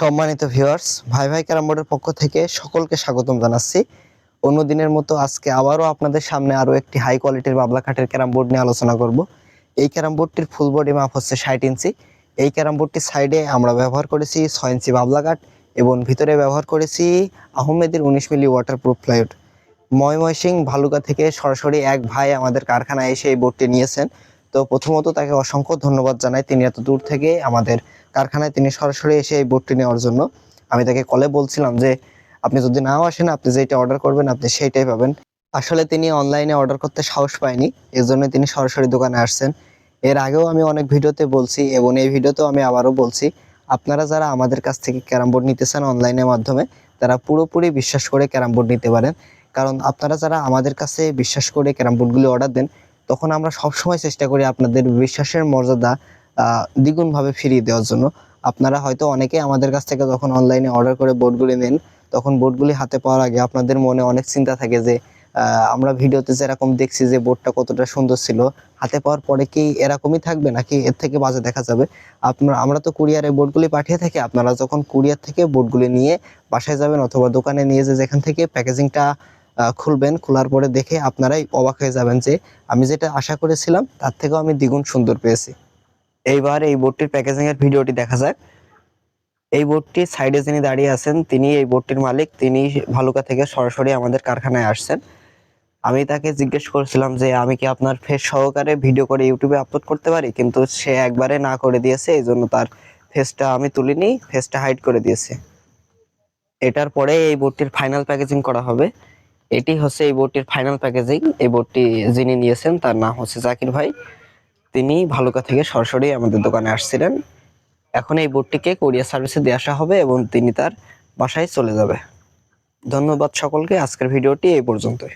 সম্মানিত ভিউয়ার্স ভাই ভাই ক্যারাম বোর্ডের পক্ষ থেকে সকলকে স্বাগতম জানাচ্ছি। অন্য দিনের মতো আজকে আবারও আপনাদের সামনে আরও একটি হাই কোয়ালিটির বাবলা কাঠের ক্যারাম বোর্ড নিয়ে আলোচনা করব। এই ক্যারাম বোর্ডটির ফুল বডি মাপ হচ্ছে ষাট ইঞ্চি। এই ক্যারাম বোর্ডটির সাইডে আমরা ব্যবহার করেছি ছয় ইঞ্চি বাবলা কাঠ এবং ভিতরে ব্যবহার করেছি আহমেদের উনিশ milli waterproof plywood Mymensingh Bhaluka থেকে সরাসরি এক ভাই আমাদের কারখানায় এসে এই বোর্ডটি নিয়েছেন। তো প্রথমত তাকে অসংখ্য ধন্যবাদ জানাই। তিনি এত দূর থেকে আমাদের কারখানায় তিনি সরাসরি এসে এই বোর্ডটি নেওয়ার জন্য। আমি তাকে কলে বলছিলাম যে, আপনি যদি নাও আসেন, আপনি যেটা অর্ডার করবেন, আপনি সেইটাই পাবেন। আসলে তিনি অনলাইনে অর্ডার করতে সাহস পায়নি এর জন্য তিনি সরাসরি দোকানে আসছেন। এর আগেও আমি অনেক ভিডিওতে বলছি, এবং এই ভিডিওতেও আমি আবারও বলছি, আপনারা যারা আমাদের কাছ থেকে ক্যারাম বোর্ড নিতে চান অনলাইনের মাধ্যমে, তারা পুরোপুরি বিশ্বাস করে ক্যারাম বোর্ড নিতে পারেন। কারণ আপনারা যারা আমাদের কাছে বিশ্বাস করে ক্যারাম বোর্ডগুলি অর্ডার দেন, তখন আমরা সবসময় চেষ্টা করি আপনাদের বিশ্বাসের মর্যাদা দ্বিগুণভাবে ফিরিয়ে দেওয়ার জন্য। আপনারা হয়তো অনেকে আমাদের কাছ থেকে যখন অনলাইনে অর্ডার করে বোর্ডগুলি নেন, তখন বোর্ডগুলি হাতে পাওয়ার আগে আপনাদের মনে অনেক চিন্তা থাকে যে আমরা ভিডিওতে যেরকম দেখছি যে বোর্ডটা কতটা সুন্দর ছিল, হাতে পাওয়ার পরে কি এরকমই থাকবে নাকি এর থেকে বাজে দেখা যাবে? আপনার, আমরা তো কুরিয়ারে বোর্ডগুলি পাঠিয়ে থাকি, আপনারা যখন কুরিয়ার থেকে বোর্ডগুলি নিয়ে বাসায় যাবেন অথবা দোকানে নিয়ে যে যেখান থেকে প্যাকেজিংটা খুলবেন, খোলার পরে দেখে আপনারাই অবাক হয়ে যাবেন যে, আমি যেটা আশা করেছিলাম, তার থেকেও আমি দ্বিগুণ সুন্দর পেয়েছি। এইবার এই বোর্ডটির প্যাকেজিং এর ভিডিওটি দেখা যাক। এই বোর্ডটির সাইডে যিনি দাঁড়িয়ে আছেন, তিনি এই বোর্ডটির মালিক। তিনি ভালুকা থেকে সরাসরি আমাদের কারখানায় আসছেন। আমি তাকে জিজ্ঞেস করেছিলাম যে, আমি কি আপনার ফেস সহকারে ভিডিও করে ইউটিউবে আপলোড করতে পারি? কিন্তু সে একবারে না করে দিয়েছে, এই জন্য তার ফেসটা আমি তুলিনি ফেসটা হাইড করে দিয়েছে। এটার পরে এই বোর্ডটির ফাইনাল প্যাকেজিং করা হবে। এটি হচ্ছে এই বোর্ডটির ফাইনাল প্যাকেজিং এই বোর্ডটি যিনি নিয়েছেন, তার নাম হচ্ছে জাকির ভাই। তিনি ভালুকা থেকে সরাসরি আমাদের দোকানে আসছিলেন। এখন এই বোর্ডটিকে কোরিয়া সার্ভিসে দিয়ে আসা হবে এবং তিনি তার বাসায় চলে যাবে। ধন্যবাদ সকলকে। আজকের ভিডিওটি এই পর্যন্তই।